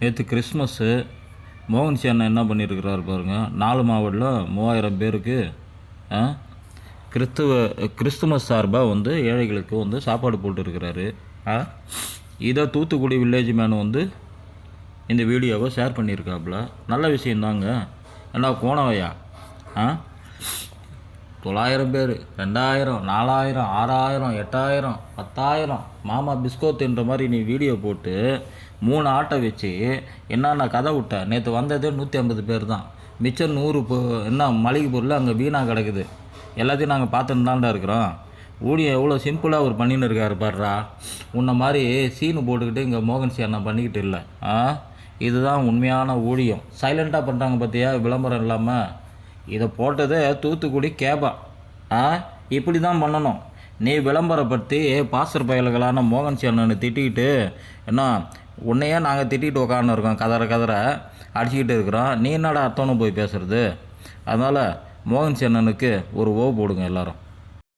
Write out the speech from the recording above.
நேற்று கிறிஸ்மஸ்ஸு மோகன் சி அண்ணன் என்ன பண்ணியிருக்கிறார் பாருங்கள் நாலு மாவட்டத்தில் மூவாயிரம் பேருக்கு ஆ, கிறிஸ்துவ கிறிஸ்துமஸ் சார்பாக வந்து ஏழைகளுக்கு வந்து சாப்பாடு போட்டுருக்கிறாரு. ஆ இதை தூத்துக்குடி வில்லேஜ் மேன் வந்து இந்த வீடியோவை ஷேர் பண்ணியிருக்காப்புல நல்ல விஷயந்தாங்க ஏன்னா கோணவையா ஆ தொள்ளாயிரம் பேர் ரெண்டாயிரம் நாலாயிரம் ஆறாயிரம் எட்டாயிரம் பத்தாயிரம் மாமா பிஸ்கோத்துன்ற மாதிரி நீ வீடியோ போட்டு மூணு ஆட்டை வச்சு என்னென்ன கதை விட்ட? நேற்று வந்ததே நூற்றி ஐம்பது பேர் தான் மிச்சம் நூறு பொ என்ன மளிகை பொருள் அங்கே வீணாக கிடக்குது. எல்லாத்தையும் நாங்கள் பார்த்துன்னு தான்டா இருக்கிறோம். ஊழியம் எவ்வளோ சிம்பிளாக அவர் பண்ணின்னு இருக்காரு பாடுறா உன்னை மாதிரி சீனு போட்டுக்கிட்டு இங்கே மோகன் சி அண்ணா பண்ணிக்கிட்டு இல்லை. ஆ? இதுதான் உண்மையான ஊழியம். சைலண்ட்டாக பண்ணுறாங்க பார்த்தியா விளம்பரம் இல்லாமல் இதை போட்டதே தூத்துக்குடி கேபா. ஆ? இப்படி தான் பண்ணணும். நீ விளம்பரப்படுத்தி பாசர் பயல்களான மோகன் சி அண்ணனை திட்டிக்கிட்டு என்ன உன்னையே நாங்கள் திட்டிகிட்டு உக்காந்து இருக்கோம். கதற கதற அடிச்சுக்கிட்டு இருக்கிறோம். நீ என்னடா அத்தோன்னு போய் பேசுறது? அதனால் மோகன் சி ஒரு ஓ போடுங்க எல்லாரும்.